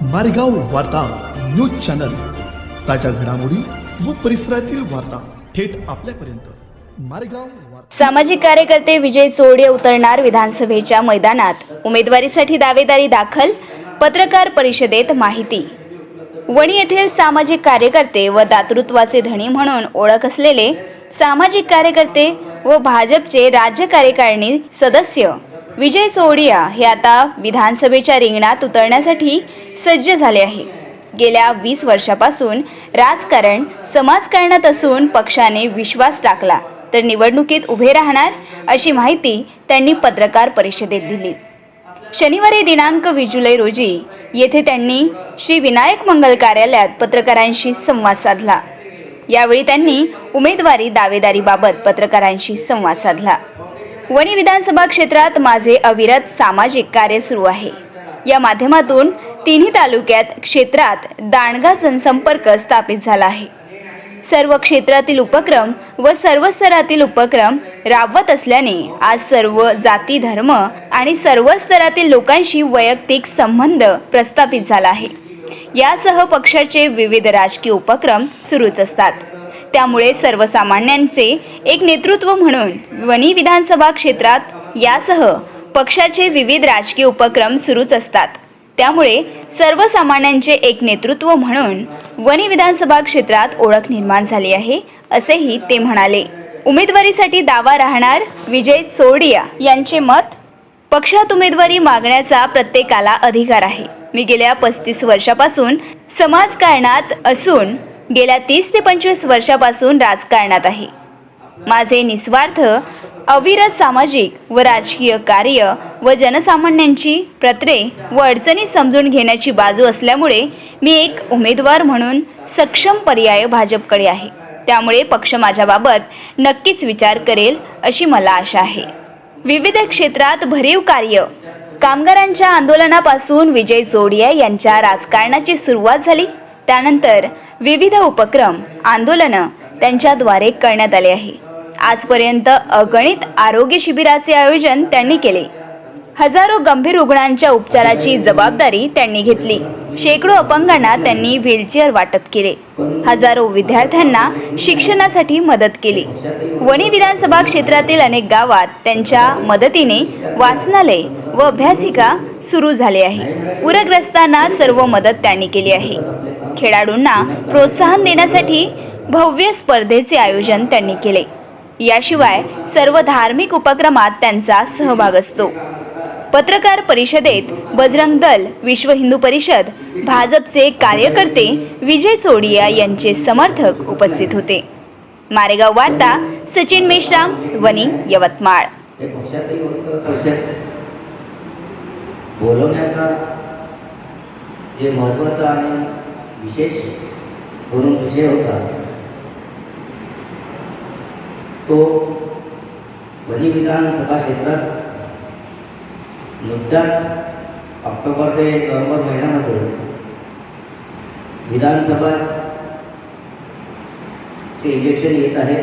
मारेगाव वार्ता news channel. ताज्या घडामोडी व परिसरातील वार्ता थेट आपल्यापर्यंत. मारेगाव सामाजिक कार्यकर्ते विजय चोरडे उतरणार विधानसभेच्या मैदानात. उमेदवारीसाठी दावेदारी दाखल पत्रकार परिषदेत माहिती. वणी येथील सामाजिक कार्यकर्ते व दातृत्वाचे धनी म्हणून ओळख असलेले सामाजिक कार्यकर्ते व भाजपचे राज्य कार्यकारिणी सदस्य विजय चोडिया हे आता विधानसभेच्या रिंगणात उतरण्यासाठी सज्ज झाले आहे. गेल्या वीस वर्षापासून राजकारण समाजकारणात असून पक्षाने विश्वास टाकला तर निवडणुकीत उभे राहणार अशी माहिती त्यांनी पत्रकार परिषदेत दिली. शनिवारी दिनांक वीस जुलै रोजी येथे त्यांनी श्री विनायक मंगल कार्यालयात पत्रकारांशी संवाद साधला. यावेळी त्यांनी उमेदवारी दावेदारीबाबत पत्रकारांशी संवाद साधला. वणी विधानसभा क्षेत्रात माझे अविरत सामाजिक कार्य सुरू आहे. या माध्यमातून तिन्ही तालुक्यात क्षेत्रात दांडगा जनसंपर्क स्थापित झाला आहे. सर्व क्षेत्रातील उपक्रम व सर्व स्तरातील उपक्रम राबवत असल्याने आज सर्व जाती धर्म आणि सर्व स्तरातील लोकांशी वैयक्तिक संबंध प्रस्थापित झाला आहे. यासह पक्षाचे विविध राजकीय उपक्रम सुरूच असतात. त्यामुळे सर्वसामान्यांचे एक नेतृत्व म्हणून वणी विधानसभा क्षेत्रात यासह पक्षाचे विविध राजकीय उपक्रम सुरूच असतात. त्यामुळे सर्वसामान्यांचे एक नेतृत्व म्हणून वणी विधानसभा क्षेत्रात ओळख निर्माण झाली आहे असेही ते म्हणाले. उमेदवारीसाठी दावा राहणार विजय चोरडिया यांचे मत पक्षात उमेदवारी मागण्याचा प्रत्येकाला अधिकार आहे. मी गेल्या पस्तीस वर्षापासून समाजकारणात असून गेल्या तीस ते पंचवीस वर्षापासून राजकारणात आहे. माझे निस्वार्थ अविरत सामाजिक व राजकीय कार्य व जनसामान्यांची प्रत्रे व अडचणी समजून घेण्याची बाजू असल्यामुळे मी एक उमेदवार म्हणून सक्षम पर्याय भाजपकडे आहे. त्यामुळे पक्ष माझ्याबाबत नक्कीच विचार करेल अशी मला आशा आहे. विविध क्षेत्रात भरीव कार्य कामगारांच्या आंदोलनापासून विजय जोडिया यांच्या राजकारणाची सुरुवात झाली. त्यानंतर विविध उपक्रम आंदोलनं त्यांच्याद्वारे करण्यात आले आहे. आजपर्यंत अगणित आरोग्य शिबिराचे आयोजन त्यांनी केले. हजारो गंभीर रुग्णांच्या उपचाराची जबाबदारी त्यांनी घेतली. शेकडो अपंगांना त्यांनी व्हीलचेअर वाटप केले. हजारो विद्यार्थ्यांना शिक्षणासाठी मदत केली. वणी विधानसभा क्षेत्रातील अनेक गावात त्यांच्या मदतीने वाचनालय व अभ्यासिका सुरू झाले आहे. पूरग्रस्तांना सर्व मदत त्यांनी केली आहे. खेळाडूंना प्रोत्साहन देण्यासाठी भव्य स्पर्धेचे आयोजन त्यांनी केले. याशिवाय सर्व धार्मिक उपक्रमात त्यांचा सहभाग असतो. पत्रकार परिषदेत बजरंग दल विश्व हिंदू परिषद भाजपचे कार्यकर्ते विजय चोडिया यांचे समर्थक उपस्थित होते. मारेगाव वार्ता सचिन मेश्राम वनी यवतमाळ. बोलवण्याचा जे महत्वाचं आणि विशेष करून विषय होता. तो विधान विधानसभा क्षेत्रात नुकताच ऑक्टोबर ते नोव्हेंबर महिन्यामध्ये विधानसभा चे इलेक्शन येत आहे.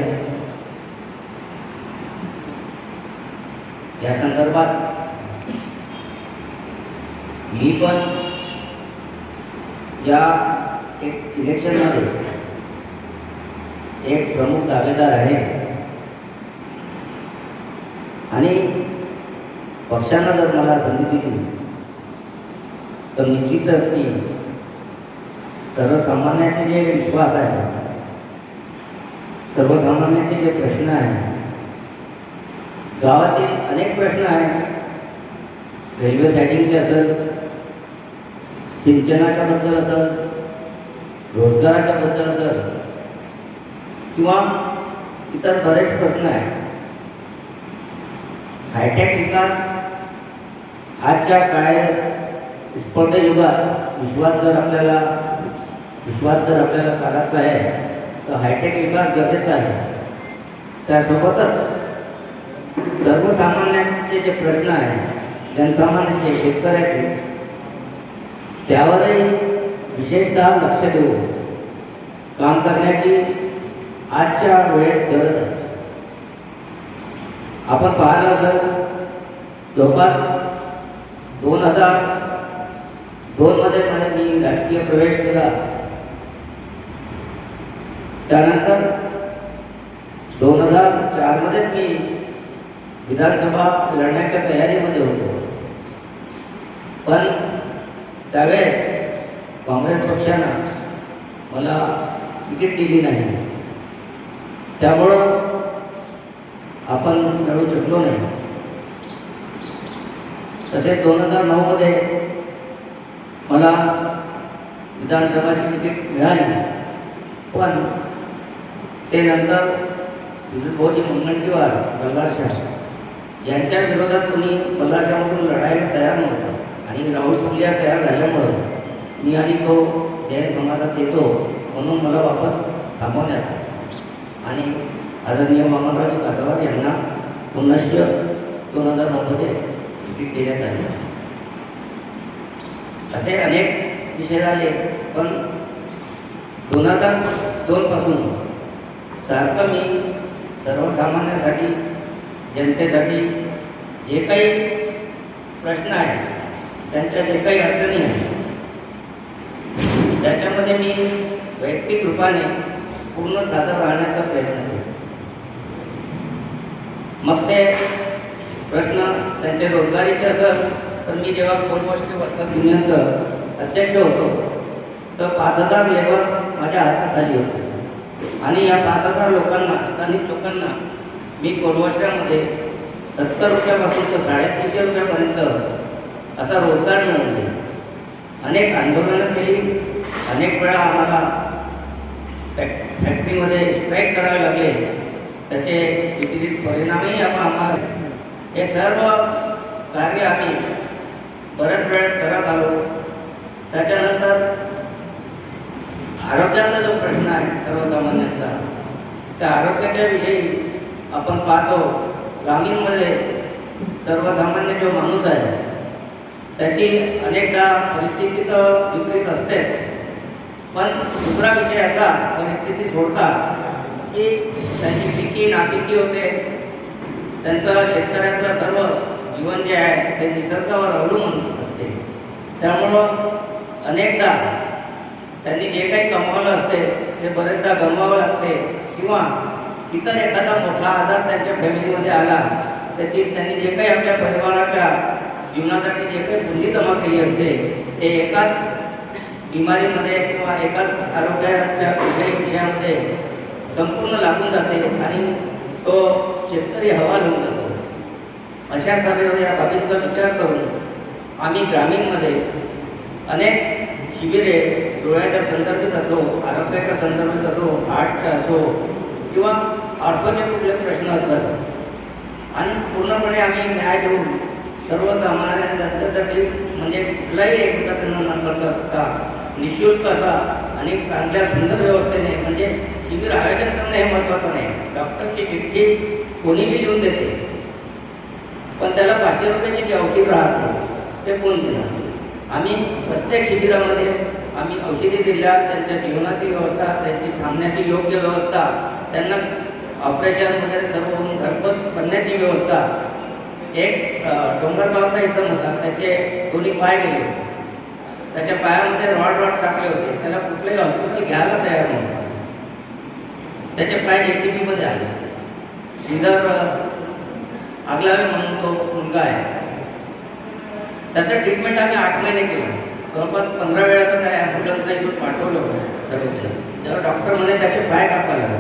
या संदर्भात मी पण या एक इलेक्शनमध्ये एक प्रमुख दावेदार आहे. आणि पक्षानं जर मला संधी दिली तर निश्चितच की सर्वसामान्यांचे जे विश्वास आहे सर्वसामान्यांचे जे प्रश्न आहेत गावातील अनेक प्रश्न आहेत. रेल्वे सायडिंगचे असेल सिंचनाच्या बद्दल असेल रोजगाराच्या बद्दल सर किंवा इतर बरेच प्रश्न आहेत. हायटेक विकास आजच्या काळात स्पर्धेयुगात विश्वात जर आपल्याला विश्वात जर आपल्याला चालायचा आहे तर हायटेक विकास गरजेचा आहे. त्यासोबतच सर्वसामान्यांचे जे प्रश्न आहेत जनसामान्यांचे शेतकऱ्याचे त्यावरही विशेषतः लक्ष देऊन काम करण्याची आजच्या वेळेत गरज आहे. आपण पाहणार असेल जवळपास दोन हजार दोनमध्ये मध्ये मी राजकीय प्रवेश केला. त्यानंतर दोन हजार चारमध्येच मी विधानसभा लढण्याच्या तयारीमध्ये होतो. पण त्यावेळेस काँग्रेस पक्षानं मला तिकीट दिली नाही. त्यामुळं आपण मिळू शकलो नाही. तसेच दोन हजार नऊमध्ये मला विधानसभाची तिकीट मिळाली. पण ते नंतर भाऊजी मुनगंटीवार बल्लारशाह यांच्या विरोधात कोणी बल्लारशाहमधून लढायला तयार नव्हतं आणि राहुल पुंडिया तयार झाल्यामुळं मी आणि तो जैन समाजात येतो म्हणून मला वापस थांबवण्यात आलं. आणि आदरणीय मामनराव कासावार यांना पुनश्च दोन हजार नऊमध्ये तिकीट देण्यात आले. असे अनेक विषय झाले पण दोन हजार दोनपासून सारखं मी सर्वसामान्यांसाठी जनतेसाठी जे काही प्रश्न आहेत त्यांच्या जे काही अडचणी आहेत त्याच्यामध्ये मी वैयक्तिक रूपाने पूर्ण सादर राहण्याचा प्रयत्न केला. मग ते प्रश्न त्यांच्या रोजगारीचे असत तर मी जेव्हा कोलगोष्टी वर्कर्स युनियनचं अध्यक्ष होतो तर पाच हजार लेबर माझ्या हातात आली होती. आणि या पाच हजार लोकांना स्थानिक लोकांना मी कोलगोष्ट्यामध्ये सत्तर रुपयापासून तर साडेतीनशे रुपयापर्यंत असा रोजगार मिळवून दिला. अनेक आंदोलनं केली अनेक वेळा आम्हाला फॅक फॅक्टरीमध्ये स्ट्राईक करावे लागले. त्याचे विपरीत परिणामही आपण आम्हाला हे सर्व कार्य आम्ही बऱ्याच वेळ करत आलो. त्याच्यानंतर आरोग्याचा जो प्रश्न आहे सर्वसामान्यांचा त्या आरोग्याच्या विषयी आपण पाहतो. ग्रामीणमध्ये सर्वसामान्य जो माणूस आहे त्याची अनेकदा परिस्थिती तर विपरीत असतेच. पण दुसरा विषय असा परिस्थिती सोडता की त्यांची पिकी नापिकी होते. त्यांचं शेतकऱ्याचं सर्व जीवन जे आहे ते निसर्गावर अवलंबून असते. त्यामुळं अनेकदा त्यांनी जे काही कमवलं असते ते बरेचदा गमवावं लागते. किंवा इतर एखादा मोठा आजार त्यांच्या फॅमिलीमध्ये आला त्याची त्यांनी जे काही आपल्या परिवाराच्या जीवनासाठी जे काही पुंजी जमा केली असते ते एकाच बिमारीमध्ये किंवा एकाच आरोग्याच्या कुठल्याही विषयामध्ये संपूर्ण लागून जाते आणि तो शेतकरी हवाल होऊन जातो. अशा सर्व या बाबींचा विचार करून आम्ही ग्रामीणमध्ये अनेक शिबिरे डोळ्याच्या संदर्भित असो आरोग्याच्या संदर्भित असो हार्टच्या असो किंवा ऑर्थोचे कुठले प्रश्न असतात. आणि पूर्णपणे आम्ही न्याय देऊन सर्वसामान्य जनतेसाठी म्हणजे कुठलाही एकत्र रुपया त्यांना न करता निशुल्क असा आणि चांगल्या सुंदर व्यवस्थेने म्हणजे शिबिर आयोजन करणं हे महत्त्वाचं नाही. डॉक्टरची चिठ्ठी कोणीही लिहून देते. पण त्याला पाचशे रुपयाची जी औषध राहते ते कोण देणार? आम्ही प्रत्येक शिबिरामध्ये आम्ही औषधी दिल्या त्यांच्या जीवनाची व्यवस्था त्यांची थांबण्याची योग्य व्यवस्था त्यांना ऑपरेशन वगैरे सर्व होऊन घरपोच करण्याची व्यवस्था. एक डोंगरगावचा इसम होता त्याचे दोन्ही पाय गेले त्याच्या पायामध्ये रॉड रॉड टाकले होते. त्याला कुठलंही हॉस्पिटल घ्यायला तयार नव्हतं. त्याचे पाय जे सी बीमध्ये आले. श्रीधर आगलावे म्हणून तो मुलगा आहे. त्याचं ट्रीटमेंट आम्ही आठ महिने केलं. जवळपास पंधरा वेळा तर काय ॲम्ब्युलन्सला इथून पाठवलं होतं तेव्हा डॉक्टर म्हणे त्याचे पाय कापा लागले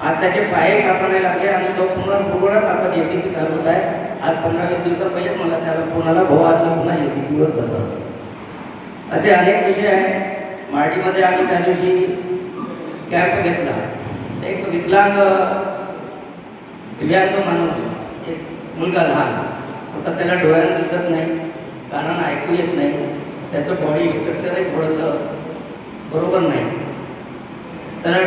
आज त्याचे पाय कापायला लागले आणि तो पुन्हा पुढवळत आता जे सी बी चालवत आहे. आज पंधरा वीस दिवसा पहिलेच मला त्याला कोणाला भाऊ आज मी पुन्हा जे सी बीवर बसवतो असे अनेक विषय आहेत. मराठीमध्ये आम्ही त्या दिवशी कॅम्प घेतला. एक विकलांग दिव्यांग माणूस एक मुलगा लहान होता त्याला डोळ्यानं दिसत नाही कानानं ऐकू येत नाही. त्याचं बॉडी स्ट्रक्चरही थोडंसं बरोबर नाही. त्याला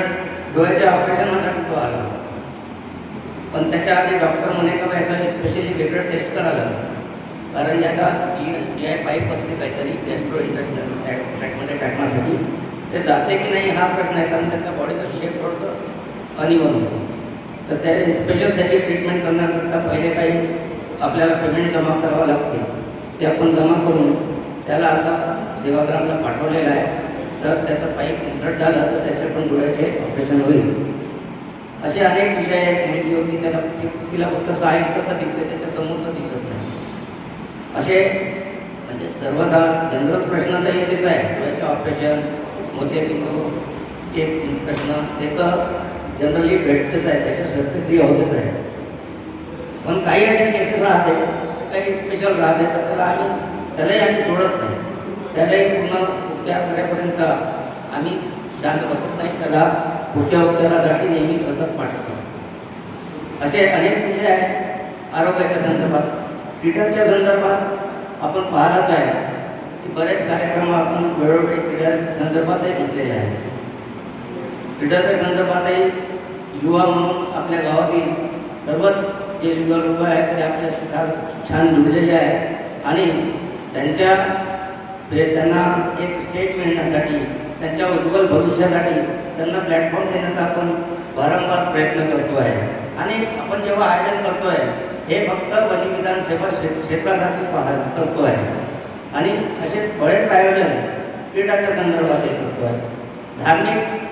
डोळ्याच्या ऑपरेशनासाठी तो आला. पण त्याच्या आधी डॉक्टर म्हणे का याचा स्पेशली वेगळं टेस्ट करायला. लागलं कारण याचा जी जी आय पाईप असते काहीतरी गॅस्ट्रो इंटरेस्टल ट्रॅकमध्ये टाकण्यासाठी ते जाते की नाही हा प्रश्न आहे. कारण त्याच्या बॉडीचं शेप थोडंसं अनिवन होतं. तर त्या स्पेशल त्याची ट्रीटमेंट करण्याकरता पहिले काही आपल्याला पेमेंट जमा करावं लागते. ते आपण जमा करून त्याला आता सेवाग्रामला पाठवलेलं आहे. तर त्याचं पाईप इन्सर्ट झालं तर त्याचे पण डोळ्याचे ऑपरेशन होईल. असे अनेक विषय आहेत. मुलगी होती त्याला तिला फक्त सहा इंचाचा दिसते त्याच्या समोरचं दिसत नाही. असे म्हणजे सर्वदा जनरल प्रश्न तर येतेच आहे. डोळ्याचे ऑपरेशन मोतियाबिंदूचे प्रश्न ते तर जनरली भेटतच आहे त्याच्या शस्त्रक्रिया होतच आहे. पण काही असे केसेस राहते काही स्पेशल राहते तर त्याला आम्ही त्यालाही आम्ही सोडत नाही. त्यालाही पूर्ण उपचार करेपर्यंत आम्ही शांत बसत नाही त्याला पुढच्या उपचारासाठी नेहमी सतत पाठवतो. असे अनेक विषय आहेत आरोग्याच्या संदर्भात. क्रीडाच्या संदर्भात आपण पाहिलाच आहे. की बरेच कार्यक्रम आपण वेळोवेळी क्रीडाच्या संदर्भातही घेतलेले आहेत. क्रीडाच्या संदर्भातही युवा म्हणून आपल्या गावातील सर्वच जे युवा लोक आहेत ते आपल्याशी छान छान जुळलेले आहेत. आणि त्यांच्या त्यांना एक स्टेट मिळण्यासाठी त्यांच्या उज्ज्वल भविष्यासाठी त्यांना प्लॅटफॉर्म देण्याचा आपण वारंवार प्रयत्न करतो आहे आणि आपण जेव्हा आयोजन करतो आहे हे फक्त वनविधान सेवा क्षेत्रासाठी पाहा करतो आहे. आणि असे बरेच आयोजन क्रीडाच्या संदर्भात हे करतो आहे. धार्मिक